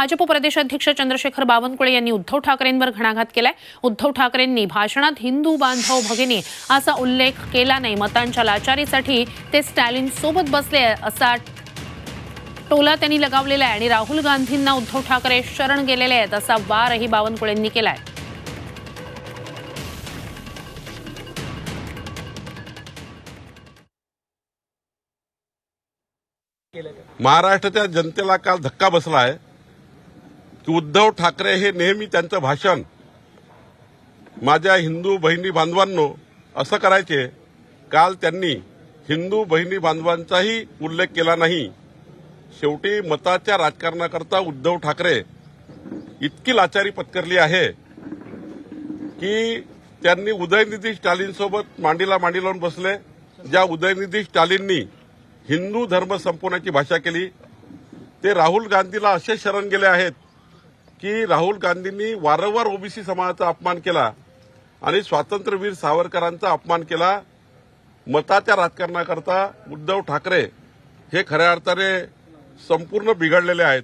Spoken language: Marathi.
भाजप प्रदेशाध्यक्ष चंद्रशेखर बावनकुळे यांनी उद्धव ठाकरेंवर घणाघात केलाय. उद्धव ठाकरेंनी भाषणात हिंदू बांधव भगिनी असा उल्लेख केला नाही. मतांच्या लाचारीसाठी ते स्टॅलिन सोबत बसले असा टोला त्यांनी लगावलेला आहे आणि राहुल गांधींना उद्धव ठाकरे शरण गेलेले आहेत असा वारही बावनकुळेंनी केलाय. महाराष्ट्राच्या जनतेला काल धक्का बसला आहे. की उद्धव ठाकरे हे नेहमी त्यांचं भाषण. माझ्या हिंदू बहिणी बांधवांनो असं करायचे. काल त्यांनी हिंदू बहिणी बांधवांचाही उल्लेख केला नाही. शेवटी मताच्या राजकारणाकरता उद्धव ठाकरे इतकी लाचारी पत्करली आहे की त्यांनी उदयनिधी स्टालिनसोबत मांडीला मांडी लावून बसले. ज्या उदयनिधी स्टालिननी हिंदू धर्म संपवण्याची भाषा केली ते राहुल गांधीला असे शरण गेले आहेत की राहुल गांधींनी वारंवार ओबीसी समाजाचा अपमान केला आणि स्वातंत्र्यवीर सावरकरांचा अपमान केला मताच्या राजकारणाकरता उद्धव ठाकरे हे खऱ्या अर्थाने संपूर्ण बिघडलेले आहेत.